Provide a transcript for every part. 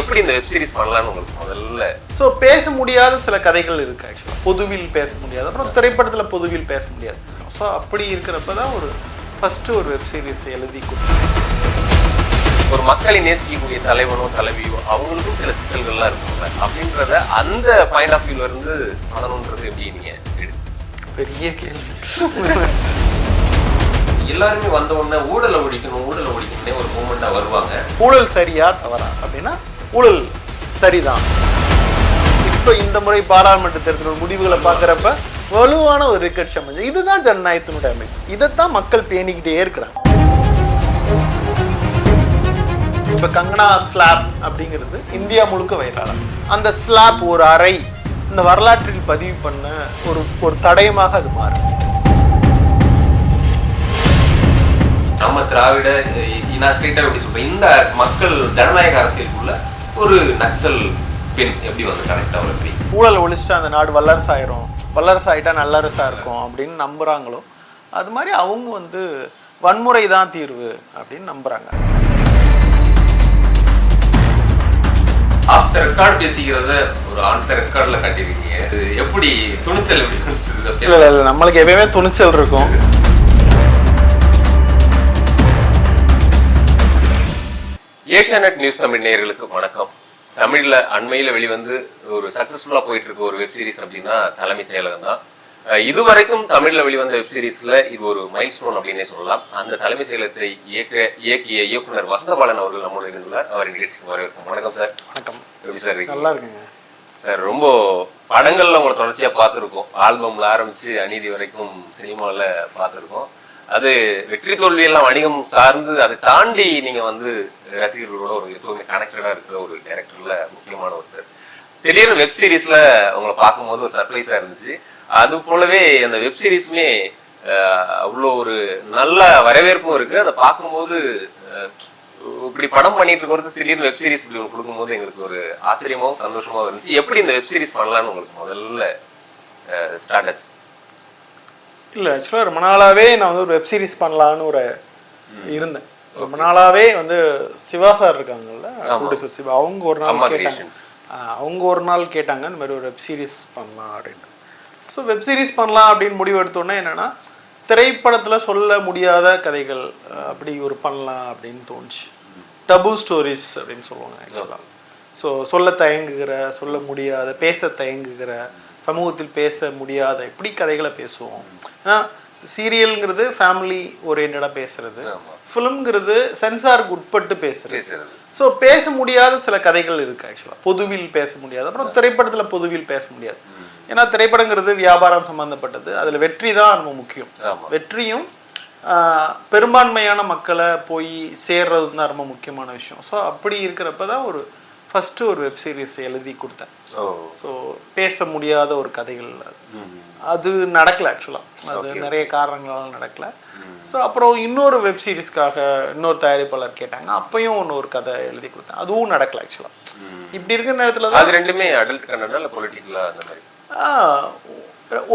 எப்படி இந்த web series பண்ணலாம்னு உங்களுக்கு முதல்ல? ஸோ பேச முடியாத சில கதைகள் இருக்கு ஆக்சுவலாக பொதுவில் பேச முடியாது. அப்புறம் திரைப்படத்தில் பொதுவில் பேச முடியாது. ஸோ அப்படி இருக்கிறப்ப தான் ஒரு ஃபஸ்ட்டு ஒரு வெப் சீரிஸ் எழுதி ஒரு மக்களை நேசிக்கக்கூடிய தலைவனோ தலைவியோ அவங்களுக்கும் சில சிக்கல்கள்லாம் இருக்கும்ல. அப்படின்றத அந்த பாயிண்ட் ஆஃப் வியூல இருந்து பண்ணணுன்றது எப்படி நீங்க பெரிய கேள்வி. எல்லாருமே வந்த உடனே ஊழலை ஒழிக்கணும் ஊழலை ஒழிக்கணும்னே ஒரு மூமெண்ட்டாக வருவாங்க. ஊழல் சரியா தவறா? அப்படின்னா ஊழல் சரிதான். இப்போ இந்த முறை பாராளுமன்ற தேர்தல் முடிவுகளை பார்க்குறப்ப வலுவான ஒரு கட்சி அமைஞ்சு இதுதான் ஜனநாயகத்தினுடைய அமைப்பு. இதைத்தான் மக்கள் பேணிக்கிட்டே இருக்கிறாங்க. இப்போ கங்கனா ஸ்லாப் அப்படிங்கிறது இந்தியா முழுக்க வைரலாம். அந்த ஸ்லாப் ஒரு அறை இந்த வரலாற்றில் பதிவு பண்ண ஒரு ஒரு தடயமாக அது மாறும். நம்ம திராவிட நான் எப்படி சொல்றேன் இந்த மக்கள் ஜனநாயக அரசியலுக்குள்ள ஒரு நக்சல் பெண் எப்படி வந்து கனெக்ட் ஆகுற எப்படி ஊழல் ஒழிச்சிட்டா அந்த நாடு வல்லரசு ஆயிரும் வல்லரசு ஆயிட்டா நல்லரசா இருக்கும் அப்படின்னு நம்புறாங்களோ அது மாதிரி அவங்க வந்து வன்முறை தான் தீர்வு அப்படின்னு நம்புறாங்க. ஆஃப்டர் ரெக்கார்ட் பேசிக்கிறத ஒரு ஆன் ரெக்கார்ட்ல காட்டியிருக்கீங்க. இது எப்படி துணிச்சல் எப்படி நம்மளுக்கு எப்பயுமே துணிச்சல் இருக்கும். ஏஷியாநெட் நியூஸ் தமிழ் நேயர்களுக்கு வணக்கம். தமிழ்ல அண்மையில வெளிவந்து ஒரு சக்சஸ்ஃபுல்லா போயிட்டு இருக்க ஒரு வெப் சீரிஸ் அப்படின்னா தலைமை செயலகம் தான். இதுவரைக்கும் தமிழ்ல வெளிவந்த வெப் சீரிஸ்ல இது ஒரு மைல் ஸ்டோன் அப்படின்னே சொல்லலாம். அந்த தலைமை செயலகத்தை இயக்க இயக்கிய இயக்குனர் வசந்தபாலன் அவர்கள் நம்மோடு இருந்துள்ளார் அவர் நிகழ்ச்சிக்கு வரவேற்கும் வணக்கம் சார். வணக்கம். எப்படி சார்? நல்லா இருக்குங்க. சார் ரொம்ப படங்கள்ல உங்களை தொடர்ச்சியா பார்த்துருக்கோம். ஆல்பம்ல ஆரம்பிச்சு அநீதி வரைக்கும் சினிமாவில் பார்த்துருக்கோம். அது வெற்றி தோல்வியெல்லாம் வணிகம் சார்ந்து அதை தாண்டி நீங்க வந்து ரசிகர்களோட ஒரு எப்பவுமே கனெக்டடா இருக்கிற ஒரு டேரக்டர்ல முக்கியமான ஒருத்தர். திடீர்னு வெப் சீரிஸ்ல உங்களை பார்க்கும்போது ஒரு சர்ப்ரைஸா இருந்துச்சு. அது போலவே அந்த வெப் சீரிஸுமே அவ்வளோ ஒரு நல்ல வரவேற்பும் இருக்கு. அதை பார்க்கும்போது இப்படி படம் பண்ணிட்டு இருக்கிறது திடீர்னு வெப் சீரிஸ் இப்படி கொடுக்கும்போது எங்களுக்கு ஒரு ஆச்சரியமாவும் சந்தோஷமாவும் இருந்துச்சு. எப்படி இந்த வெப் சீரிஸ் பண்ணலாம்னு உங்களுக்கு முதல்ல ஸ்டார்டர்ஸ் இல்ல ஆக்சுவலாக ரொம்ப நாளாவே நான் வந்து ஒரு வெப் சீரிஸ் பண்ணலான்னு ஒரு இருந்தேன். ரொம்ப நாளாவே வந்து சிவா சார் இருக்காங்கல்ல ப்ரொடியூசர் சிவா அவங்க ஒரு நாள் கேட்டாங்க. அவங்க ஒரு நாள் கேட்டாங்க இந்த மாதிரி ஒரு வெப் சீரிஸ் பண்ணலாம் அப்படின்னு. ஸோ வெப் சீரிஸ் பண்ணலாம் அப்படின்னு முடிவு எடுத்தோன்னே என்னன்னா திரைப்படத்துல சொல்ல முடியாத கதைகள் அப்படி ஒரு பண்ணலாம் அப்படின்னு தோணுச்சு. டபு ஸ்டோரிஸ் அப்படின்னு சொல்லுவாங்க ஆக்சுவலாக ஸோ சொல்ல தயங்குகிற சொல்ல முடியாத பேச தயங்குகிற சமூகத்தில் பேச முடியாத எப்படி கதைகளை பேசுவோம்? ஏன்னா சீரியல்ங்கிறது ஃபேமிலி ஓரியன்டாக பேசுறது. ஃபிலிம்ங்கிறது சென்சாருக்கு உட்பட்டு பேசுறது. ஸோ பேச முடியாத சில கதைகள் இருக்கு ஆக்சுவலாக பொதுவில் பேச முடியாது. அப்புறம் திரைப்படத்தில் பொதுவில் பேச முடியாது. ஏன்னா திரைப்படங்கிறது வியாபாரம் சம்பந்தப்பட்டது. அதில் வெற்றி தான் ரொம்ப முக்கியம். வெற்றியும் பெரும்பான்மையான மக்களை போய் சேர்றது தான் ரொம்ப முக்கியமான விஷயம். ஸோ அப்படி இருக்கிறப்ப தான் ஒரு ஃபஸ்ட்டு ஒரு வெப் சீரிஸ் எழுதி கொடுத்தேன். ஸோ பேச முடியாத ஒரு கதைகள் அது. நடக்கல ஆக்சுவலாக அது நிறைய காரணங்களால நடக்கல. ஸோ அப்புறம் இன்னொரு வெப் சீரிஸ்க்காக இன்னொரு தயாரிப்பாளர் கேட்டாங்க. அப்பயும் ஒன்று ஒரு கதை எழுதி கொடுத்தேன். அதுவும் நடக்கல ஆக்சுவலாக இப்படி இருக்கிற நேரத்தில் தான் அது ரெண்டுமே அடல்ட் கண்டா இல்ல பொலிட்டிக்கலா அந்த மாதிரி?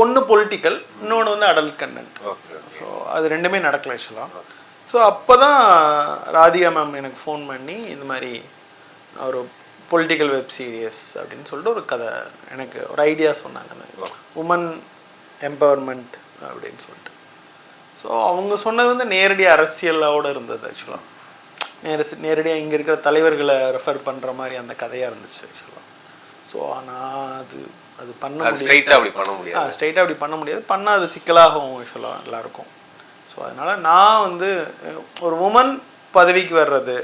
ஒன்று பொலிட்டிக்கல் இன்னொன்று வந்து அடல்ட் கண்டென்ட் ஸோ அது ரெண்டுமே நடக்கல ஆக்சுவலாக ஸோ அப்போ தான் ராதிகா மேம் எனக்கு ஃபோன் பண்ணி இந்த மாதிரி ஒரு பொலிட்டிக்கல் வெப் சீரியஸ் அப்படின்னு சொல்லிட்டு ஒரு கதை. எனக்கு ஒரு ஐடியா சொன்னாங்க. உமன் எம்பவர்மெண்ட் அப்படின்னு சொல்லிட்டு. ஸோ அவங்க சொன்னது வந்து நேரடி அரசியலோட இருந்தது ஆக்சுவலாக நேர நேரடியாக இங்கே இருக்கிற தலைவர்களை ரெஃபர் பண்ணுற மாதிரி அந்த கதையாக இருந்துச்சு ஆக்சுவலாக ஸோ ஆனால் அது அது பண்ண முடியாது ஸ்ட்ரைட்டா அப்படி பண்ண முடியாது. ஸ்ட்ரைட்டாக அப்படி பண்ண முடியாது. பண்ணால் அது சிக்கலாகும் ஆக்சுவலாக எல்லாருக்கும். ஸோ அதனால் நான் வந்து ஒரு உமன் பதவிக்கு வர்றது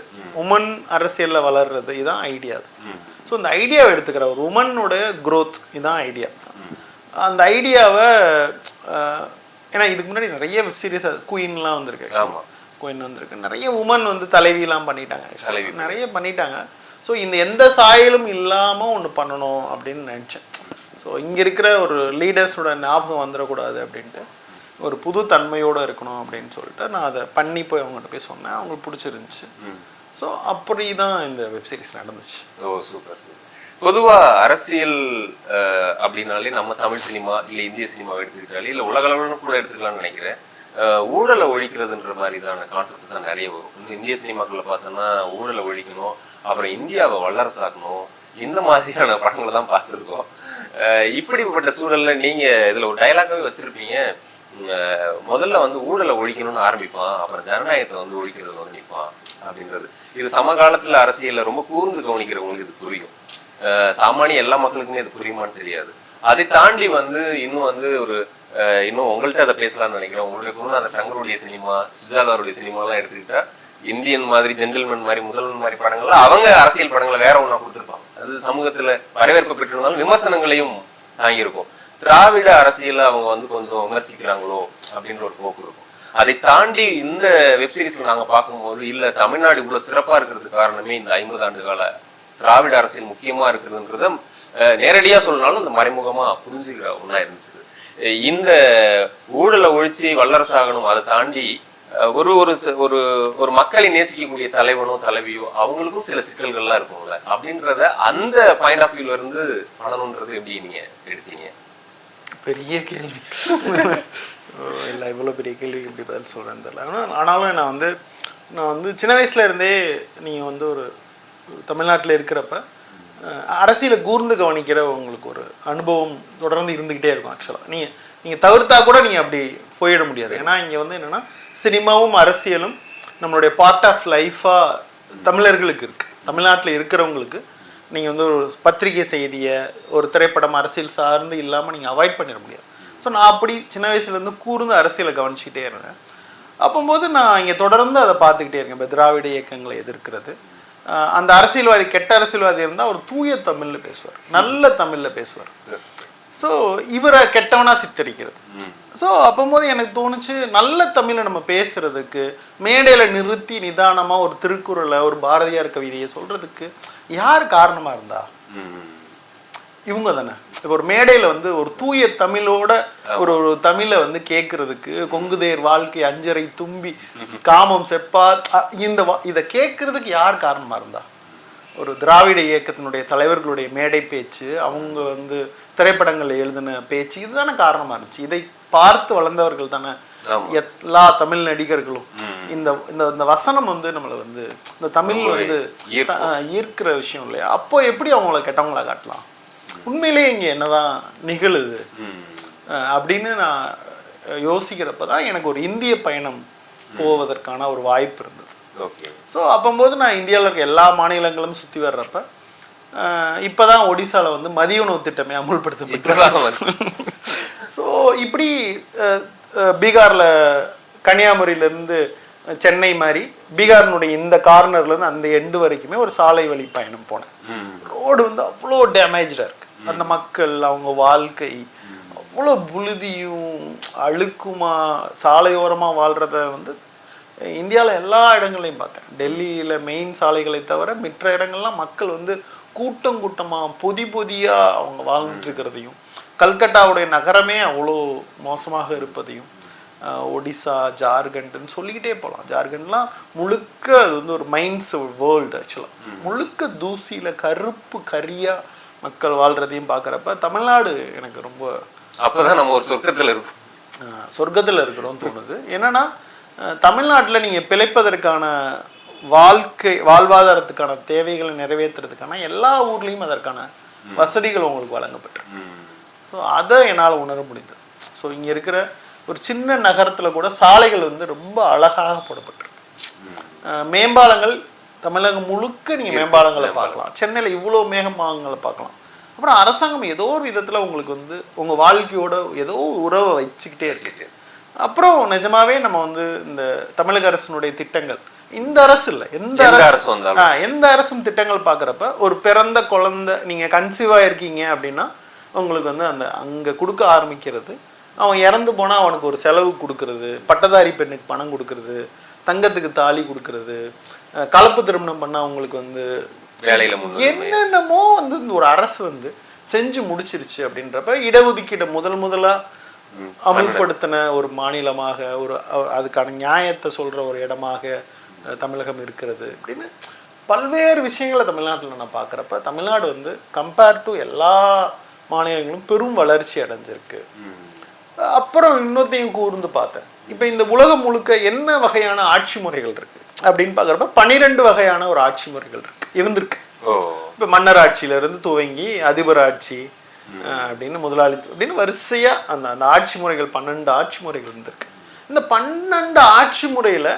உமன் அரசியலில் வளர்றது இதுதான் ஐடியா ஸோ இந்த ஐடியாவை எடுத்துக்கிற ஒரு உமனோட growth இதுதான் ஐடியா அந்த ஐடியாவை ஏன்னா இதுக்கு முன்னாடி நிறைய வெப் சீரிஸ் குயின்லாம் வந்திருக்கு. குயின் வந்திருக்கு. நிறைய உமன் வந்து தலைவிலாம் பண்ணிட்டாங்க. நிறைய பண்ணிட்டாங்க. ஸோ இந்த எந்த சாயலும் இல்லாமல் ஒன்று பண்ணணும் அப்படின்னு நினச்சேன். ஸோ இங்கே இருக்கிற ஒரு லீடர்ஸோட ஞாபகம் வந்துடக்கூடாது அப்படின்ட்டு. ஒரு புது தன்மையோடு இருக்கணும் அப்படின்னு சொல்லிட்டு நான் அதை பண்ணி போய் அவங்ககிட்ட போய் சொன்னேன். அவங்களுக்கு பிடிச்சிருந்துச்சு. ஸோ அப்படி தான் இந்த வெப் சீரிஸ் நடந்துச்சு. ஓ சூப்பர் சூப்பர் பொதுவா அரசியல் அப்படின்னாலே நம்ம தமிழ் சினிமா இல்ல இந்திய சினிமா எடுத்துக்கிட்டாலே இல்ல உலக அளவுல கூட எடுத்துக்கலாம்னு நினைக்கிறேன். ஊழலை ஒழிக்கிறதுன்ற மாதிரிதான கான்செப்ட் தான் நிறைய வரும். இந்த இந்திய சினிமாக்களில் பார்த்தோம்னா ஊழலை ஒழிக்கணும் அப்புறம் இந்தியாவை வல்லரசாக்கணும் இந்த மாதிரியான படங்களை தான் பார்த்துருக்கோம். இப்படிப்பட்ட சூழல்ல நீங்க இதுல ஒரு டைலாக்காவே வச்சிருப்பீங்க. முதல்ல வந்து ஊழலை ஒழிக்கணும்னு ஆரம்பிப்பான் அப்புறம் ஜனநாயகத்தை வந்து ஒழிக்கிறது வந்து நிற்பான் அப்படின்றது. இது சமகாலத்தில் அரசியலில் ரொம்ப கூர்ந்து கவனிக்கிறவங்களுக்கு இது புரியும். சாமானிய எல்லா மக்களுக்குமே இது புரியுமான்னு தெரியாது. அதை தாண்டி வந்து இன்னும் வந்து ஒரு இன்னும் உங்கள்கிட்ட அதை பேசலாம்னு நினைக்கிறேன். உங்களுடைய குருநாத சங்கருடைய சினிமா சுஜாதாருடைய சினிமாலாம் எடுத்துக்கிட்டா இந்தியன் மாதிரி ஜென்டில்மேன் மாதிரி முதல்வன் மாதிரி படங்கள்ல அவங்க அரசியல் படங்களை வேற ஒன்றா கொடுத்துருப்பாங்க. அது சமூகத்துல வரவேற்பு பெற்றிருந்தாலும் விமர்சனங்களையும் தாங்கியிருக்கும். திராவிட அரசியல அவங்க வந்து கொஞ்சம் விமர்சிக்கிறாங்களோ அப்படின்ற ஒரு போக்கு இருக்கும். அதை தாண்டி இந்த வெப்சீரிஸ்ல நாங்க பார்க்கும்போது இல்ல தமிழ்நாடு இவ்வளவு சிறப்பா இருக்கிறதுக்கு காரணமே இந்த ஐம்பது ஆண்டு கால திராவிட அரசியல் முக்கியமா இருக்குதுன்றத நேரடியா சொல்லனாலும் இந்த மறைமுகமா புரிஞ்சுக்கிற ஒன்றா இருந்துச்சு. இந்த ஊழலை ஒழிச்சு வல்லரசாகணும் அதை தாண்டி ஒரு ஒரு ச- ஒரு ஒரு மக்களை நேசிக்கக்கூடிய தலைவனோ தலைவியோ அவங்களுக்கும் சில சிக்கல்கள்லாம் இருக்கும்ல. அப்படின்றத அந்த பாயிண்ட் ஆஃப் வியூல இருந்து பண்ணணுன்றது எப்படி நீங்க எடுத்தீங்க? பெரிய கேள்வி. இல்லை இவ்வளோ பெரிய கேள்வி எப்படி பதில் சொல்கிறேன் தெரியல. ஆனால் ஆனாலும் நான் வந்து நான் வந்து சின்ன வயசுல இருந்தே நீங்கள் வந்து ஒரு தமிழ்நாட்டில் இருக்கிறப்ப அரசியலை கூர்ந்து கவனிக்கிற உங்களுக்கு ஒரு அனுபவம் தொடர்ந்து இருந்துக்கிட்டே இருக்கும் ஆக்சுவலாக நீங்கள் நீங்கள் தவிர்த்தா கூட நீங்கள் அப்படி போயிட முடியாது. ஏன்னா இங்கே வந்து என்னென்னா சினிமாவும் அரசியலும் நம்மளுடைய பார்ட் ஆஃப் லைஃபாக தமிழர்களுக்கு இருக்குது தமிழ்நாட்டில் இருக்கிறவங்களுக்கு நீங்கள் வந்து ஒரு பத்திரிகை செய்தியை ஒரு திரைப்படம் அரசியல் சார்ந்து இல்லாமல் நீங்கள் அவாய்ட் பண்ணிட முடியாது. ஸோ நான் அப்படி சின்ன வயசுலேருந்து கூர்ந்து அரசியலை கவனிச்சிக்கிட்டே இருந்தேன். அப்போம்போது நான் இங்கே தொடர்ந்து அதை பார்த்துக்கிட்டே இருக்கேன். இப்போ திராவிட இயக்கங்களை எதிர்க்கிறது. அந்த அரசியல்வாதி கெட்ட அரசியல்வாதி இருந்தால் அவர் தூய தமிழில் பேசுவார். நல்ல தமிழில் பேசுவார். ஸோ இவரை கெட்டவனாக சித்தரிக்கிறது. ஸோ அப்போது எனக்கு தோணுச்சு நல்ல தமிழை நம்ம பேசுறதுக்கு மேடையில் நிறுத்தி நிதானமாக ஒரு திருக்குறளை ஒரு பாரதியார் கவிதையை சொல்கிறதுக்கு யார் காரணமாக இருந்தா? இவங்க தானே இப்போ ஒரு மேடையில் வந்து ஒரு தூய தமிழோட ஒரு ஒரு தமிழை வந்து கேட்கறதுக்கு கொங்குதேர் வாழ்க்கை அஞ்சரை தும்பி காமம் செப்பா இந்த இதை கேட்கறதுக்கு யார் காரணமாக இருந்தா? ஒரு திராவிட இயக்கத்தினுடைய தலைவர்களுடைய மேடை பேச்சு அவங்க வந்து திரைப்படங்கள் எழுதின பேச்சு இதுதானே காரணமாக இருந்துச்சு. இதை பார்த்து வளர்ந்தவர்கள் தானே. எல்லா தமிழ் நடிகர்களும் இந்த இந்த இந்த வசனம் வந்து நம்மளை வந்து இந்த தமிழ் வந்து ஈர்க்கிற விஷயம் இல்லையா? அப்போ எப்படி அவங்கள கெட்டவங்களா காட்டலாம்? உண்மையிலேயே இங்கே என்னதான் நிகழுது? அப்படின்னு நான் யோசிக்கிறப்ப தான் எனக்கு ஒரு இந்திய பயணம் போவதற்கான ஒரு வாய்ப்பு இருந்தது. ஓகே. ஸோ அப்போம்போது நான் இந்தியாவில் இருக்க எல்லா மாநிலங்களும் சுற்றி வர்றப்ப இப்போ தான் ஒடிசாவில் வந்து மதிய உணவு திட்டமே அமுல்படுத்தப்பட்டு ஸோ இப்படி பீகார்ல கன்னியாகுமரியிலேருந்து சென்னை மாதிரி பீகாரினுடைய இந்த கார்னர்லேருந்து அந்த எண்டு வரைக்குமே ஒரு சாலை வழி பயணம் போனேன். ரோடு வந்து அவ்வளோ டேமேஜாக இருக்கு. அந்த மக்கள் அவங்க வாழ்க்கை அவ்வளோ புழுதியும் அழுக்குமா சாலையோரமாக வாழ்கிறத வந்து இந்தியாவில் எல்லா இடங்களையும் பார்த்தேன். டெல்லியில் மெயின் சாலைகளை தவிர மற்ற இடங்கள்லாம் மக்கள் வந்து கூட்டம் கூட்டமாக பொதி பொதியாக அவங்க வாழ்ந்துட்டு இருக்கிறதையும் கல்கட்டாவுடைய நகரமே அவ்வளோ மோசமாக இருப்பதையும் ஒடிசா ஜார்க்கண்ட்னு சொல்லிக்கிட்டே போகலாம் ஜார்க்கண்ட்லாம் முழுக்க அது வந்து ஒரு மைண்ட்ஸ் வேர்ல்டு ஆக்சுவலாக முழுக்க தூசியில் கருப்பு கரியாக மக்கள் வாழ்கிறதையும் பார்க்குறப்ப தமிழ்நாடு எனக்கு ரொம்ப அப்பதான் நம்ம ஒரு சொர்க்கத்துல அஹ், சொர்க்கத்துல இருக்கிறோம்னு தோணுது. என்னன்னா தமிழ்நாட்டுல நீங்க பிழைப்பதற்கான வாழ்க்கை வாழ்வாதாரத்துக்கான தேவைகளை நிறைவேற்றுறதுக்கான எல்லா ஊர்லேயும் அதற்கான வசதிகள் உங்களுக்கு வழங்கப்பட்டிருக்கு. ஸோ அதை என்னால் உணர முடிந்தது. ஸோ இங்கே இருக்கிற ஒரு சின்ன நகரத்துல கூட சாலைகள் வந்து ரொம்ப அழகாக போடப்பட்டிருக்கு. மேம்பாலங்கள் தமிழகம் முழுக்க நீங்க மேம்பாலங்களை பார்க்கலாம். சென்னையில இவ்வளோ மேகமாகங்களை பார்க்கலாம். அப்புறம் அரசாங்கம் ஏதோ ஒரு விதத்துல உங்களுக்கு வந்து உங்க வாழ்க்கையோட ஏதோ உறவை வச்சுக்கிட்டே இருக்கு. அப்புறம் நிஜமாவே நம்ம வந்து இந்த தமிழக அரசினுடைய திட்டங்கள். இந்த அரசு இல்லை எந்த அரசு? எந்த அரசும் திட்டங்கள் பார்க்குறப்ப ஒரு பிறந்த குழந்தை நீங்க கன்சீவா இருக்கீங்க அப்படின்னா உங்களுக்கு வந்து அந்த அங்க கொடுக்க ஆரம்பிக்கிறது அவன் இறந்து போனா அவனுக்கு ஒரு செலவு கொடுக்கறது பட்டதாரி பெண்ணுக்கு பணம் கொடுக்கறது தங்கத்துக்கு தாலி கொடுக்கறது கலப்பு திருமணம் பண்ணா அவங்களுக்கு வந்து வேலையில என்னென்னமோ வந்து இந்த ஒரு அரசு வந்து செஞ்சு முடிச்சிருச்சு அப்படின்றப்ப இடஒதுக்கீடு முதல் முதலா அமல்படுத்தின ஒரு மாநிலமாக ஒரு அதுக்கான நியாயத்தை சொல்ற ஒரு இடமாக தமிழகம் இருக்கிறது அப்படின்னு பல்வேறு விஷயங்களை தமிழ்நாட்டில் நான் பார்க்குறப்ப தமிழ்நாடு வந்து கம்பேர் டு எல்லா மாநிலங்களும் பெரும் வளர்ச்சி அடைஞ்சிருக்கு. அப்புறம் இன்னொத்தையும் கூர்ந்து பார்த்தேன். இப்போ இந்த உலகம் முழுக்க என்ன வகையான ஆட்சி முறைகள் இருக்கு? அப்படின்னு பார்க்குறப்ப பன்னிரெண்டு வகையான ஒரு ஆட்சி முறைகள் இருக்கு. இருந்திருக்கு. இப்போ மன்னர் ஆட்சியில இருந்து துவங்கி அதிபர் ஆட்சி அப்படின்னு முதலாளி அப்படின்னு வரிசையா அந்த அந்த ஆட்சி முறைகள் பன்னெண்டு ஆட்சி முறைகள் இருந்திருக்கு. இந்த பன்னெண்டு ஆட்சி முறையில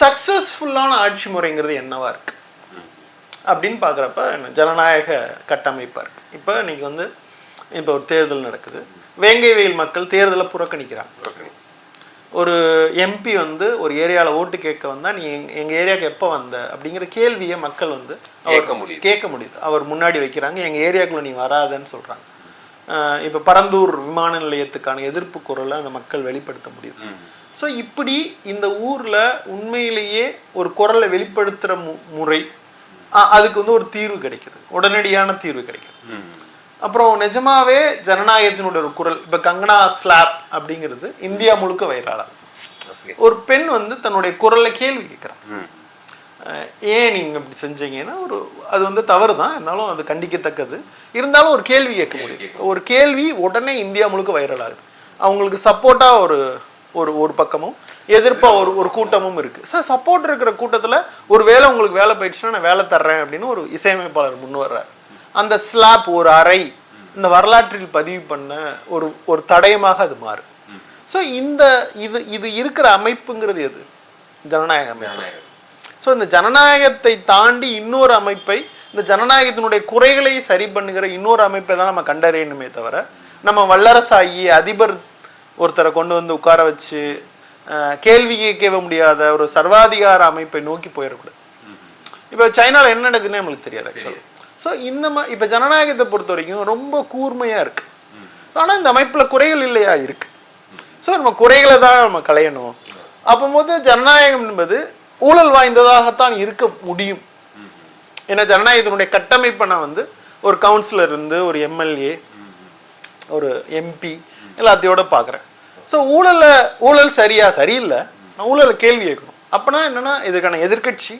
சக்சஸ்ஃபுல்லான ஆட்சி முறைங்கிறது என்னவா இருக்கு? அப்படின்னு பார்க்குறப்ப ஜனநாயக கட்டமைப்பாக இருக்கு. இப்போ இன்னைக்கு வந்து இப்போ ஒரு தேர்தல் நடக்குது. வேங்கை வெயில் மக்கள் தேர்தலை புறக்கணிக்கிறாங்க. ஒரு எம்பி வந்து ஒரு ஏரியாவில் ஓட்டு கேட்க வந்தா நீ எங்க- எங்க ஏரியாவுக்கு எப்போ வந்த? அப்படிங்கிற கேள்வியை மக்கள் வந்து கேட்க முடியுது. கேட்க முடியுது. அவர் முன்னாடி வைக்கிறாங்க எங்க ஏரியாக்குள்ள நீ வராதன்னு சொல்றாங்க. அஹ் இப்ப பரந்தூர் விமான நிலையத்துக்கான எதிர்ப்பு குரலை அந்த மக்கள் வெளிப்படுத்த முடியுது. ஸோ இப்படி இந்த ஊர்ல உண்மையிலேயே ஒரு குரலை வெளிப்படுத்துற மு முறை அதுக்கு வந்து ஒரு தீர்வு கிடைக்குது. உடனடியான தீர்வு கிடைக்குது. அப்புறம் நிஜமாவே ஜனநாயகத்தினுடைய ஒரு குரல் இப்ப கங்கனா ஸ்லாப் அப்படிங்கிறது இந்தியா முழுக்க வைரலாகுது ஒரு பெண் வந்து தன்னுடைய குரல்ல கேள்வி கேட்குறான் ஏன் நீங்க இப்படி செஞ்சீங்கன்னா ஒரு அது வந்து தவறு தான் இருந்தாலும் அது கண்டிக்கத்தக்கது. இருந்தாலும் ஒரு கேள்வி கேட்க முடியும். ஒரு கேள்வி உடனே இந்தியா முழுக்க வைரல் ஆகுது அவங்களுக்கு சப்போர்ட்டா ஒரு ஒரு ஒரு பக்கமும் எதிர்ப்பா ஒரு ஒரு கூட்டமும் இருக்கு. சார் சப்போர்ட் இருக்கிற கூட்டத்துல ஒரு வேளை உங்களுக்கு வேலை போயிடுச்சுன்னா நான் வேலை தர்றேன் அப்படின்னு ஒரு இசையமைப்பாளர் முன் வர்றாரு. அந்த ஸ்லாப் ஒரு அறை இந்த வரலாற்றில் பதிவு பண்ண ஒரு ஒரு தடயமாக அது மாறுது. ஸோ இந்த இது இது இருக்கிற அமைப்புங்கிறது எது? ஜனநாயக அமைப்பு. ஸோ இந்த ஜனநாயகத்தை தாண்டி இன்னொரு அமைப்பை இந்த ஜனநாயகத்தினுடைய குறைகளை சரி பண்ணுகிற இன்னொரு அமைப்பை தான் நம்ம கண்டறியணுமே தவிர நம்ம வல்லரசாகி அதிபர் ஒருத்தரை கொண்டு வந்து உட்கார வச்சு கேள்வி கேட்க முடியாத ஒரு சர்வாதிகார அமைப்பை நோக்கி போயிடக்கூடாது. இப்போ சைனால என்ன நடக்குதுன்னு நம்மளுக்கு தெரியாது ஆக்சுவலாக ஸோ இந்த மா இப்போ ஜனநாயகத்தை பொறுத்த வரைக்கும் ரொம்ப கூர்மையாக இருக்கு. ஆனால் இந்த அமைப்பில் குறைகள் இல்லையா இருக்கு. ஸோ நம்ம குறைகளை தான் நம்ம களையணும். அப்போது ஜனநாயகம் என்பது ஊழல் வாய்ந்ததாகத்தான் இருக்க முடியும். ஏன்னா ஜனநாயகத்தினுடைய கட்டமைப்பை நான் வந்து ஒரு கவுன்சிலர் இருந்து ஒரு எம்எல்ஏ ஒரு எம்பி எல்லாத்தையோட பார்க்குறேன் ஸோ ஊழலை ஊழல் சரியா சரியில்லை. நான் ஊழலை கேள்வி கேட்கணும். அப்போனா என்னன்னா இதுக்கான எதிர்க்கட்சி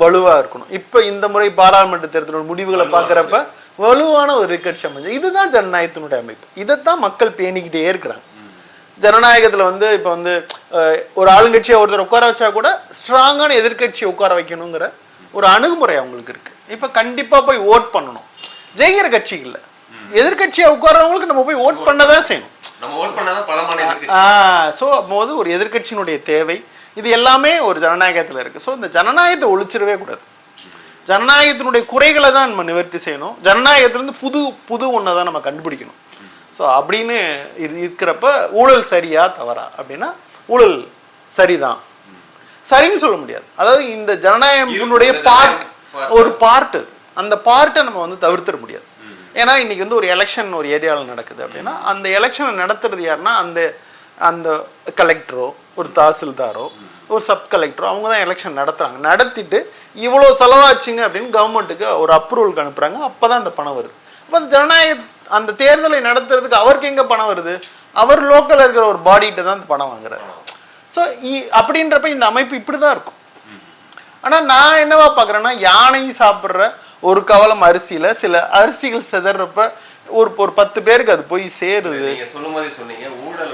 வலுவா இருக்கணும். இப்போ இந்த முறை பாராளுமன்ற தேர்தலோட முடிவுகளை பார்க்குறப்ப வலுவான ஒரு எதிர்க்கட்சி அமைஞ்சு இதுதான் ஜனநாயகத்தினுடைய அமைப்பு. இதைத்தான் மக்கள் பேணிக்கிட்டே இருக்கிறாங்க. ஜனநாயகத்துல வந்து இப்போ வந்து ஒரு ஆளுங்கட்சியை ஒருத்தர் உட்கார வச்சா கூட ஸ்ட்ராங்கான எதிர்க்கட்சியை உட்கார வைக்கணுங்கிற ஒரு அணுகுமுறை அவங்களுக்கு இருக்கு. இப்போ கண்டிப்பா போய் ஓட் பண்ணணும். ஜெயிக்கிற கட்சி இல்ல. எதிர்க்கட்சியா உட்கார்றவங்களுக்கு நம்ம போய் ஓட் பண்ணதான் செய்யணும். நம்ம ஓட் பண்ணாதான் பலமான ஸோ அப்போது ஒரு எதிர்க்கட்சியினுடைய தேவை. இது எல்லாமே ஒரு ஜனநாயகத்துல இருக்கு. ஸோ இந்த ஜனநாயகத்தை ஒழிச்சிடவே கூடாது. ஜனநாயகத்தினுடைய குறைகளை தான் நம்ம நிவர்த்தி செய்யணும். ஜனநாயகத்திலிருந்து புது புது ஒன்றை தான் நம்ம கண்டுபிடிக்கணும். ஸோ அப்படின்னு இது இருக்கிறப்ப ஊழல் சரியா தவறா? அப்படின்னா ஊழல் சரிதான். சரின்னு சொல்ல முடியாது. அதாவது இந்த ஜனநாயகத்தினுடைய இருக்கு, பார்ட் part. ஒரு பார்ட் அது. அந்த பார்ட்டை நம்ம வந்து தவிர்த்திட முடியாது. ஏன்னா இன்னைக்கு வந்து ஒரு எலெக்ஷன் ஒரு ஏரியாவில் நடக்குது அப்படின்னா அந்த எலெக்ஷனை நடத்துறது யாருன்னா அந்த அந்த கலெக்டரோ ஒரு தாசில்தாரோ ஒரு சப் கலெக்டரோ அவங்க தான் எலெக்ஷன் நடத்துறாங்க. நடத்திட்டு இவ்வளோ செலவாச்சுங்க அப்படின்னு கவர்மெண்ட்டுக்கு ஒரு அப்ரூவலுக்கு அனுப்புகிறாங்க அப்போ தான் அந்த பணம் வருது. அப்போ அந்த ஜனநாயக அந்த தேர்தலை நடத்துறதுக்கு அவருக்கு எங்க பணம் வருது? அவர் லோக்கல்ல இருக்கிற ஒரு பாடிகிட்ட தான் அந்த பணம் வாங்குறாரு. ஸோ அப்படின்றப்ப இந்த அமைப்பு இப்படிதான் இருக்கும். ஆனா நான் என்னவா பார்க்கறேன்னா யானை சாப்பிடுற ஒரு கவலம் அரிசியில சில அரிசிகள் சிதறப்ப ஒரு ஒரு பத்து பேருக்கு அது போய் சேருது. நீங்க சொல்லும் போதே சொன்னீங்க ஊழல்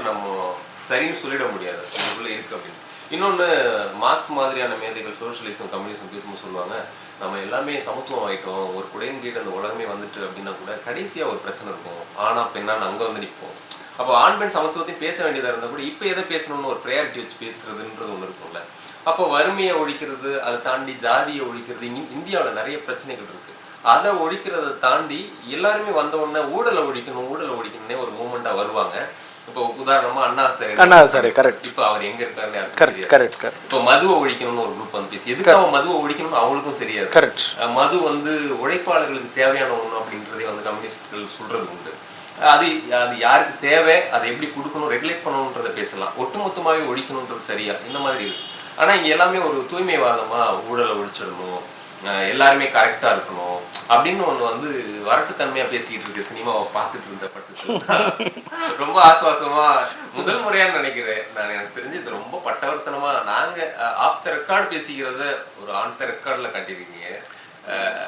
சரின்னு சொல்லிட முடியாது. அதுக்குள்ள இருக்கு அப்படின்னு. இன்னொன்னு மார்க்ஸ் மாதிரியான மேதைகள் சோஷியலிசம் கம்யூனிசம் பேசும்போது சொல்லுவாங்க நம்ம எல்லாமே சமத்துவம் ஆகிட்டோம் ஒரு குடையின் கீழ் அந்த உலகமே வந்துட்டு அப்படின்னா கூட கடைசியா ஒரு பிரச்சனை இருக்கும். ஆனா பெண்ணான்னு அங்க வந்து நிற்போம் அப்போ ஆண் பெண் சமத்துவத்தையும் பேச வேண்டியதாக இருந்தால் கூட இப்போ எதை பேசணும்னு ஒரு ப்ரையாரிட்டி வச்சு பேசுறதுன்றது ஒன்று இருக்கும்ல. அப்போ வறுமையை ஒழிக்கிறது அதை தாண்டி ஜாதியை ஒழிக்கிறது இந்தியாவில் நிறைய பிரச்சனைகள் இருக்கு. அதை ஒழிக்கிறத தாண்டி எல்லாருமே வந்த உடனே ஊழலை ஒழிக்கணும் ஊழலை ஒழிக்கணும்னே ஒரு மூமெண்ட்டாக வருவாங்க. இப்போ உதாரணமா அண்ணா சார் அண்ணா சரி கரெக்ட் இப்போ அவர் எங்க இருக்காருன்னு கரெக்ட் கரெக்ட் கரெக்ட் இப்போ மதுவை ஒழிக்கணும்னு ஒரு குரூப் வந்து பேசி எதுக்கு அவன் மதுவை ஒழிக்கணும்னு அவங்களுக்கும் தெரியாது. கரெக்ட் மது வந்து உழைப்பாளர்களுக்கு தேவையான ஒண்ணு அப்படின்றதே வந்து கம்யூனிஸ்ட்கள் சொல்றது உண்டு. அது அது யாருக்கு தேவை அதை எப்படி கொடுக்கணும் ரெகுலேட் பண்ணணுன்றதை பேசலாம். ஒட்டுமொத்தமாவே ஒழிக்கணுன்றது சரியா? இந்த மாதிரி இருக்கு. ஆனா இங்க எல்லாமே ஒரு தூய்மைவாதமா ஊழலை ஒழிச்சிடணும். எல்லாருமே கரெக்டா இருக்கணும். அப்படின்னு ஒண்ணு வந்து வரட்டுத்தன்மையா பேசிக்கிட்டு இருக்கு சினிமாவை பார்த்துட்டு இருந்த பட்சத்துல ரொம்ப ஆசுவாசமா முதல் முறையா நினைக்கிறேன். நான் எனக்கு தெரிஞ்சு இது ரொம்ப பட்டவர்த்தனமா நாங்க ஆப்த ரெக்கார்டு பேசிக்கிறத ஒரு ஆன் ரெக்கார்டில் காட்டியிருக்கீங்க.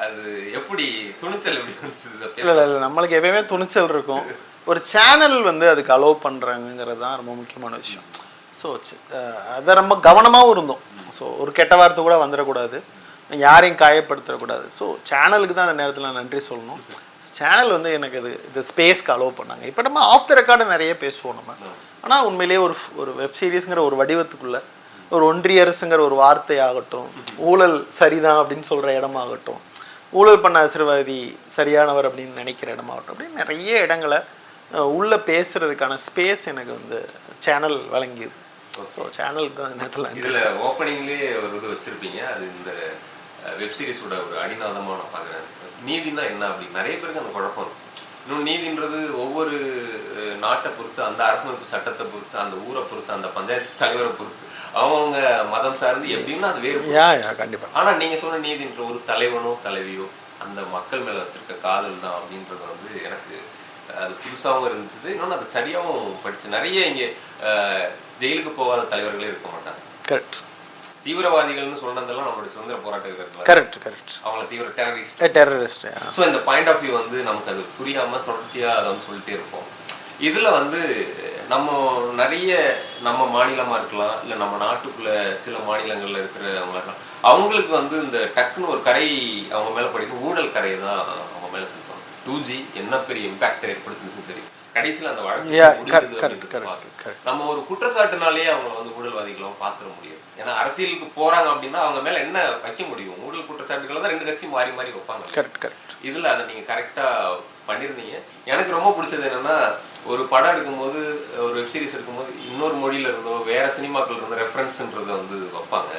அது எப்படி துணிச்சல் எப்படி வந்துச்சு இல்லை இல்லை நம்மளுக்கு எப்பயுமே துணிச்சல் இருக்கும். ஒரு சேனல் வந்து அதுக்கு அலோவ் பண்ணுறாங்கங்கிறது தான் ரொம்ப முக்கியமான விஷயம். ஸோ அதை ரொம்ப கவனமாகவும் இருந்தோம். ஸோ ஒரு கெட்ட வார்த்தை கூட வந்துடக்கூடாது. யாரையும் காயப்படுத்தக்கூடாது. ஸோ சேனலுக்கு தான் அந்த நேரத்தில் நான் நன்றி சொல்லணும். சேனல் வந்து எனக்கு இது இந்த ஸ்பேஸ்க்கு அலோவ் பண்ணாங்க. இப்போ நம்ம ஆஃப் த ரெக்கார்டு நிறைய பேசுவோம் நம்ம. ஆனால் உண்மையிலேயே ஒரு ஒரு வெப் சீரிஸ்ங்கிற ஒரு வடிவத்துக்குள்ள ஒரு ஒன்றிய அரசுங்கிற ஒரு வார்த்தை ஆகட்டும் ஊழல் சரிதான் அப்படின்னு சொல்கிற இடமாகட்டும் ஊழல் பண்ண அரசியல்வாதி சரியானவர் அப்படின்னு நினைக்கிற இடமாகட்டும் அப்படின்னு நிறைய இடங்களை உள்ள பேசுறதுக்கான ஸ்பேஸ் எனக்கு வந்து சேனல் வழங்கியது. ஸோ சேனலுக்கு தான் நேரத்தில் இதுல ஓப்பனிங்லயே ஒரு இது வச்சிருப்பீங்க. அது இந்த வெப் சீரிஸோட ஒரு அடிநாதமா நான் பாக்குறேன் நீதினா என்ன அப்படி? நிறைய பேருக்கு அந்த குழப்பம். இருக்கும் இன்னும் நீதின்றது ஒவ்வொரு நாட்டை பொறுத்து அந்த அரசமைப்பு சட்டத்தை பொறுத்து அந்த ஊரை பொறுத்து அந்த பஞ்சாயத்து தலைவரை பொறுத்து அவங்கவுங்க மதம் சார்ந்து எப்படின்னா அது வேறு கண்டிப்பாக ஆனா நீங்க சொன்ன நீதின்ற ஒரு தலைவனோ தலைவியோ அந்த மக்கள் மேல வச்சிருக்க காதல் தான் அப்படின்றது வந்து எனக்கு அது புதுசாகவும் இருந்துச்சு. இன்னொன்று அது சரியாகவும் படிச்சு நிறைய இங்க ஜெயிலுக்கு போகாத தலைவர்களே இருக்க மாட்டாங்க. கரெக்ட் தீவிரவாதிகள்னு சொன்னதெல்லாம் நம்மளுடைய சுதந்திர போராட்ட வீரர்கள் கரெக்ட் கரெக்ட் அவங்கள தீவிர டெரரிஸ்ட் டெரரிஸ்ட் ஸோ இந்த பாயிண்ட் ஆஃப் வியூ வந்து நமக்கு அது புரியாம தொடர்ச்சியா அதை வந்து சொல்லிட்டே இருப்போம். இதுல வந்து நம்ம நிறைய நம்ம மாநிலமா இருக்கலாம் இல்ல நம்ம நாட்டுக்குள்ள சில மாநிலங்கள்ல இருக்கிறவங்களா இருக்கலாம். அவங்களுக்கு வந்து இந்த டக்குன்னு ஒரு கரை அவங்க மேல படிக்கும் ஊழல் கரையை தான் அவங்க மேல செலுத்துவாங்க. டூ ஜி என்ன பெரிய இம்பாக்ட் ஏற்படுத்துன்னு தெரியும். கடைசியில அந்த வழக்கு. நம்ம ஒரு குற்றச்சாட்டுனாலேயே அவங்க வந்து ஊழல்வாதிகளும் பாத்துற முடியாது. ஏன்னா அரசியலுக்கு போறாங்க அப்படின்னா அவங்க மேல என்ன வைக்க முடியும்? ஊழல் குற்றச்சாட்டுகளை தான் ரெண்டு கட்சியும் மாறி மாறி வைப்பாங்க. கரெக்ட் கரெக்ட் இதுல அதை நீங்க கரெக்டா பண்ணிருந்தீங்க. எனக்கு ரொம்ப பிடிச்சது என்னன்னா ஒரு படம் எடுக்கும்போது ஒரு வெப் சீரிஸ் எடுக்கும்போது இன்னொரு மொழியில இருந்தோ வேற சினிமாக்கள் இருந்தோ ரெஃபரன்ஸ்ன்றத வந்து வைப்பாங்க.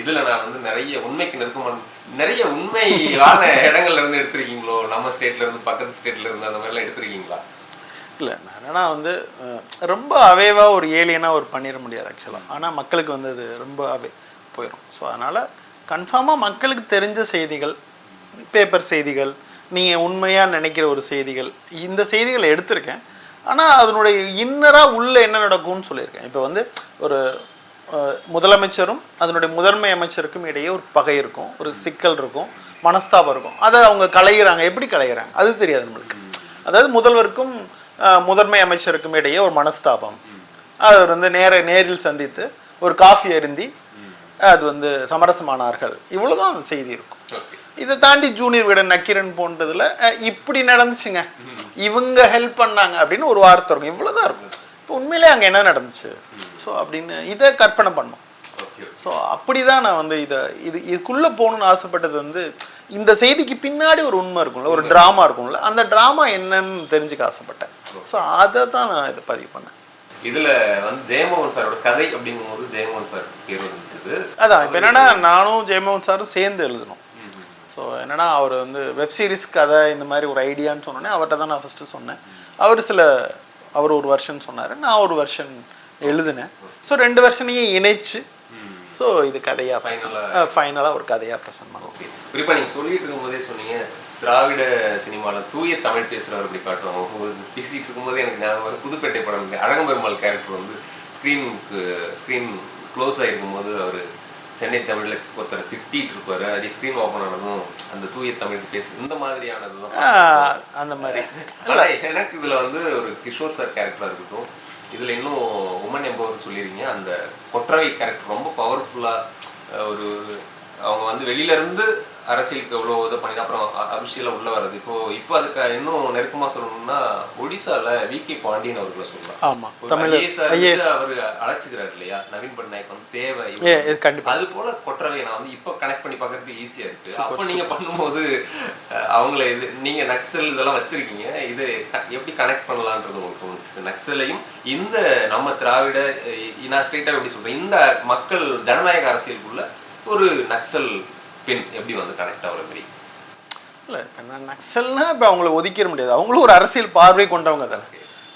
இதுல நான் வந்து நிறைய உண்மைக்கு நெருக்கமான நிறைய உண்மையான இடங்கள்ல இருந்து எடுத்திருக்கீங்களோ? நம்ம ஸ்டேட்ல இருந்து பக்கத்து ஸ்டேட்ல இருந்து அந்த மாதிரிலாம் எடுத்திருக்கீங்களா? இல்லை. நான் என்னன்னா வந்து ரொம்ப அவேவாக ஒரு ஏலியனாக ஒரு பண்ணிட முடியாது ஆக்சுவலாக ஆனால் மக்களுக்கு வந்து அது ரொம்ப அவே போயிடும் ஸோ அதனால் கன்ஃபார்மாக மக்களுக்கு தெரிஞ்ச செய்திகள் பேப்பர் செய்திகள் நீங்கள் உண்மையாக நினைக்கிற ஒரு செய்திகள் இந்த செய்திகளை எடுத்திருக்கேன். ஆனால் அதனுடைய இன்னராக உள்ளே என்ன நடக்கும்னு சொல்லியிருக்கேன். இப்போ வந்து ஒரு முதலமைச்சரும் அதனுடைய முதன்மை அமைச்சருக்கும் இடையே ஒரு பகை இருக்கும் ஒரு சிக்கல் இருக்கும் மனஸ்தாபம் இருக்கும். அதை அவங்க களையிறாங்க. எப்படி களையிறாங்க? அது தெரியாது நம்மளுக்கு. அதாவது முதல்வருக்கும் முதன்மை அமைச்சருக்கும் இடையே ஒரு மனஸ்தாபம். அவர் வந்து நேர நேரில் சந்தித்து ஒரு காஃபி அருந்தி அது வந்து சமரசமானார்கள். இவ்வளவுதான் அந்த செய்தி இருக்கும். இதை தாண்டி ஜூனியர் விட நக்கீரன் போன்றதுல இப்படி நடந்துச்சுங்க. இவங்க ஹெல்ப் பண்ணாங்க அப்படின்னு ஒரு வார்த்தை இருக்கும். இவ்வளவுதான் இருக்கும். இப்போ உண்மையிலே அங்க என்ன நடந்துச்சு? ஸோ அப்படின்னு இதை கற்பனை பண்ணோம். ஸோ அப்படி தான் நான் வந்து இதை இது இதுக்குள்ளே போகணும்னு ஆசைப்பட்டது வந்து இந்த செய்திக்கு பின்னாடி ஒரு உண்மை இருக்கும்ல ஒரு ட்ராமா இருக்கும்ல அந்த ட்ராமா என்னன்னு தெரிஞ்சுக்க ஆசைப்பட்டேன். ஸோ அதை தான் நான் இதை பதிவு பண்ணேன். இதுல வந்து ஜெயமோகன் சாரோட கதை அப்படிங்கும்போது ஜெயமோகன் சார் பேர் வந்துச்சு. அதான் இப்போ என்னன்னா நானும் ஜெயமோகன் சாரும் சேர்ந்து எழுதணும். ஸோ என்னன்னா அவர் வந்து வெப் சீரிஸ் கதை இந்த மாதிரி ஒரு ஐடியான்னு சொன்னோன்னே அவர்கிட்ட தான் நான் ஃபஸ்ட்டு சொன்னேன். அவர் சில அவர் ஒரு வருஷன் சொன்னார் நான் ஒரு வருஷன் எழுதினேன். ஸோ ரெண்டு வருஷனையும் இணைச்சு ஸோ இது கதையாக ஃபைனலாக ஒரு கதையாக ப்ரெசென்ட் பண்ணோம். ஓகே. குறிப்பா நீங்க சொல்லிட்டு இருக்கும்போதே சொன்னீங்க திராவிட சினிமால தூய தமிழ் பேசுறவர் இப்படி காட்டுவாங்க? ஒரு பேசிட்டு இருக்கும்போது எனக்கு ஞாபகம் வரும். புதுப்பேட்டை படம் அழகம்பெருமாள் கேரக்டர் வந்து ஸ்க்ரீனுக்கு ஸ்க்ரீன் க்ளோஸ் ஆகிருக்கும் போது அவர் சென்னை தமிழ்ல ஒருத்தரை திட்டிட்டு இருப்பாரு. அது ஸ்க்ரீன் ஓப்பன் ஆனதும் அந்த தூய தமிழ் பேசு இந்த மாதிரியானது தான் அந்த மாதிரி. ஆனா எனக்கு இதுல வந்து ஒரு கிஷோர் சார் கேரக்டரா இருக்கட்டும் இதுல இன்னும் உமன் எம்பவர் சொல்லிருக்கீங்க. அந்த கொற்றவை கேரக்டர் ரொம்ப பவர்ஃபுல்லா ஒரு அவங்க வந்து வெளியில இருந்து அரசியலுக்கு எவ்வளோ இது பண்ணி அப்புறம் அபிஷியலாக உள்ள வர்றது. இப்போ இப்போ அதுக்கு இன்னும் நெருக்கமா சொல்லணும்னா ஒடிசால வி கே பாண்டியன் அவர்களை இருந்து அவரு அழைச்சுக்கிறாரு இல்லையா? நவீன் பட்நாயக் வந்து தேவை. அது போல கொற்றவை நான் வந்து இப்போ கனெக்ட் பண்ணி பார்க்கறதுக்கு ஈஸியா இருக்கு. அப்போ நீங்க பண்ணும்போது அவங்கள இது நீங்க நக்சல் இதெல்லாம் வச்சிருக்கீங்க. இது எப்படி கனெக்ட் பண்ணலான்றது உங்களுக்கு தோணுச்சு? நக்சலையும் இந்த நம்ம திராவிட நான் ஸ்ட்ரெயிட்டா எப்படி சொல்றேன் இந்த மக்கள் ஜனநாயக அரசியலுக்குள்ள ஒரு நக்சல் பெண் எப்படி வந்து கனெக்ட் ஆகுற மாதிரி? இல்லை நக்சல்னா இப்போ அவங்கள ஒதுக்கிட முடியாது. அவங்களும் ஒரு அரசியல் பார்வை கொண்டவங்க தானே.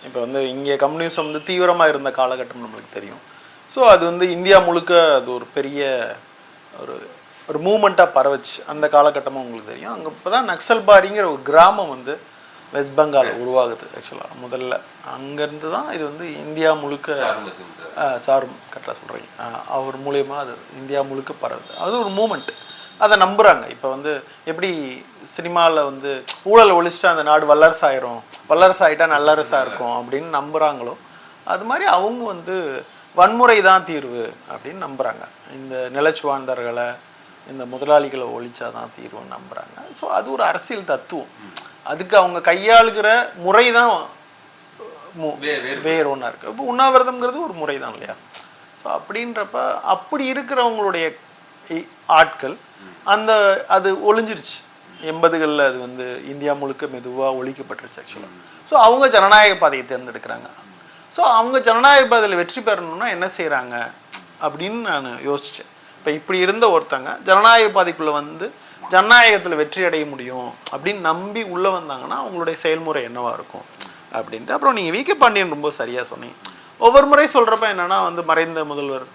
இப்போ வந்து இங்கே கம்யூனிசம் வந்து தீவிரமாக இருந்த காலகட்டம் நம்மளுக்கு தெரியும். ஸோ அது வந்து இந்தியா முழுக்க அது ஒரு பெரிய ஒரு ஒரு மூமெண்ட்டாக பரவச்சு. அந்த காலகட்டமும் உங்களுக்கு தெரியும். அங்கே இப்போ தான் நக்சல்பாரிங்கிற ஒரு கிராமம் வந்து வெஸ்ட் பெங்கால் உருவாகுது ஆக்சுவலாக முதல்ல அங்கேருந்து தான் இது வந்து இந்தியா முழுக்க சாரும் கரெக்டாக சொல்கிறீங்க அவர் மூலயமா அது இந்தியா முழுக்க பரவுது. அது ஒரு மூமெண்ட் அதை நம்புகிறாங்க இப்போ வந்து எப்படி சினிமாவில் வந்து ஊழல் ஒழிச்சிட்டா அந்த நாடு வல்லரசு ஆயிரும் வல்லரசு ஆகிட்டா நல்லரசாக இருக்கும் அப்படின்னு நம்புகிறாங்களோ அது மாதிரி அவங்க வந்து வன்முறை தான் தீர்வு அப்படின்னு நம்புகிறாங்க இந்த நிலச்சுவாந்தர்களை இந்த முதலாளிகளை ஒழிச்சாதான் தீர்வுன்னு நம்புறாங்க. ஸோ அது ஒரு அரசியல் தத்துவம். அதுக்கு அவங்க கையாளுகிற முறை தான் வே- வேறு ஒன்றா இருக்குது இப்போ உண்ணாவிரதம்ங்கிறது ஒரு முறை தான் இல்லையா? ஸோ அப்படின்றப்ப அப்படி இருக்கிறவங்களுடைய ஆட்கள் அந்த அது ஒளிஞ்சிருச்சு. எண்பதுகளில் அது வந்து இந்தியா முழுக்க மெதுவாக ஒழிக்கப்பட்டுருச்சு ஆக்சுவலாக ஸோ அவங்க ஜனநாயக பாதையை தேர்ந்தெடுக்கிறாங்க. ஸோ அவங்க ஜனநாயக பாதையில் வெற்றி பெறணும்னா என்ன செய்கிறாங்க அப்படின்னு நான் யோசித்தேன் இப்போ இப்படி இருந்த ஒருத்தங்க ஜனநாயக பாதைக்குள்ளே வந்து ஜனநாயகத்தில் வெற்றி அடைய முடியும் அப்படின்னு நம்பி உள்ளே வந்தாங்கன்னா அவங்களுடைய செயல்முறை என்னவா இருக்கும்? அப்படின்ட்டு அப்புறம் நீங்கள் வி பாண்டியன் ரொம்ப சரியாக சொன்னீங்க. ஒவ்வொரு முறை சொல்கிறப்ப என்னன்னா வந்து மறைந்த முதல்வர்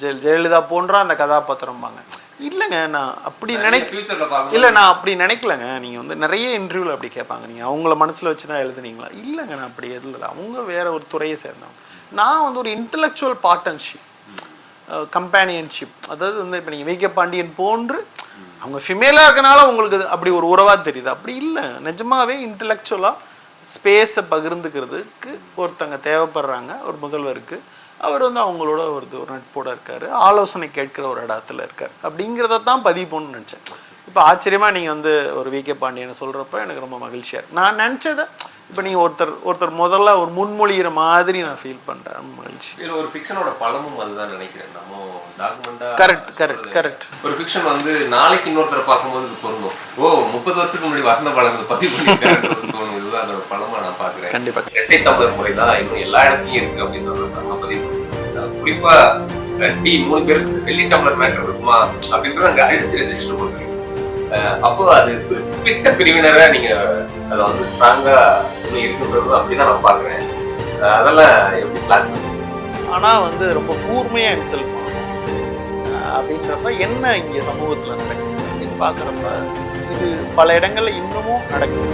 ஜெய ஜெயலலிதா போன்ற அந்த கதாபாத்திரம்பாங்க. இல்லைங்க நான் அப்படி நினை ஃபியூச்சர்ல பார்க்கணும்? இல்லை நான் அப்படி நினைக்கலங்க. நீங்கள் வந்து நிறைய இன்டர்வியூவில் அப்படி கேட்பாங்க. நீங்கள் அவங்கள மனசில் வச்சு தான் எழுதுனீங்களா? இல்லைங்க நான் அப்படி எழுதல அவங்க வேற ஒரு துறையை சேர்ந்தவங்க. நான் வந்து ஒரு இன்டலெக்சுவல் பார்ட்னர்ஷிப் கம்பேனியன்ஷிப் அதாவது வந்து இப்போ நீங்கள் வைக்க பாண்டியன் போன்று அவங்க ஃபிமேலாக இருக்கனால உங்களுக்கு அப்படி ஒரு உறவாக தெரியுது. அப்படி இல்லை. நிஜமாவே இன்டலெக்சுவலாக ஸ்பேஸை பகிர்ந்துக்கிறதுக்கு ஒருத்தங்க தேவைப்படுறாங்க. ஒரு முதல்வருக்கு அவர் வந்து அவங்களோட ஒரு ஒரு நட்போட இருக்காரு. ஆலோசனை கேட்கிற ஒரு இடத்துல இருக்காரு. அப்படிங்கிறத தான் பதிவு பண்ணணும்னு நினச்சேன். இப்போ ஆச்சரியமா நீங்க வந்து ஒரு வி. கே. பாண்டியனை சொல்றப்ப எனக்கு ரொம்ப மகிழ்ச்சியா இருக்கு. நான் நினச்சதை இப்போ நீங்க ஒருத்தர் ஒருத்தர் முதல்ல ஒரு முன்மொழிகிற மாதிரி நான் ஃபீல் பண்றேன். மகிழ்ச்சி. இதுல ஒரு ஃபிக்ஷனோட பலமும் அதுதான் நினைக்கிறேன். நம்ம டாக்குமெண்டா கரெக்ட் கரெக்ட் கரெக்ட் ஒரு ஃபிக்ஷன் வந்து நாளைக்கு இன்னொருத்தரை பார்க்கும்போது இது பொருந்தும். ஓ முப்பது வருஷத்துக்கு முன்னாடி வசந்த பாலத்தை பதிவு பண்ணிருக்காருன்றது தோணும் இதுதான் அதோட பலமா நான் பாக்குறேன் கண்டிப்பா. இரட்டை தமிழர் முறை தான் இன்னும் எல்லா இடத்துலயும் இருக்கு அப்படின்றது பதிவு. குறிப்பா டி மூணு பேருக்கு வெள்ளி டம்ளர் மேட்டர் இருக்குமா அப்படின்றத அங்க அழுத்தி ரெஜிஸ்டர் பண்றீங்க அப்போ அது குறிப்பிட்ட பிரிவினரை நீங்க அதை வந்து ஸ்ட்ராங்கா இன்னும் இருக்குன்றது அப்படிதான் நான் பாக்குறேன் அதெல்லாம் எப்படி பிளான் பண்ணுறீங்க ஆனா வந்து ரொம்ப கூர்மையா இன்சல்ட் பண்ணணும். அப்படின்றப்ப என்ன இங்க சமூகத்துல நடக்குது அப்படின்னு பாக்குறப்ப இது பல இடங்கள்ல இன்னமும் நடக்குது.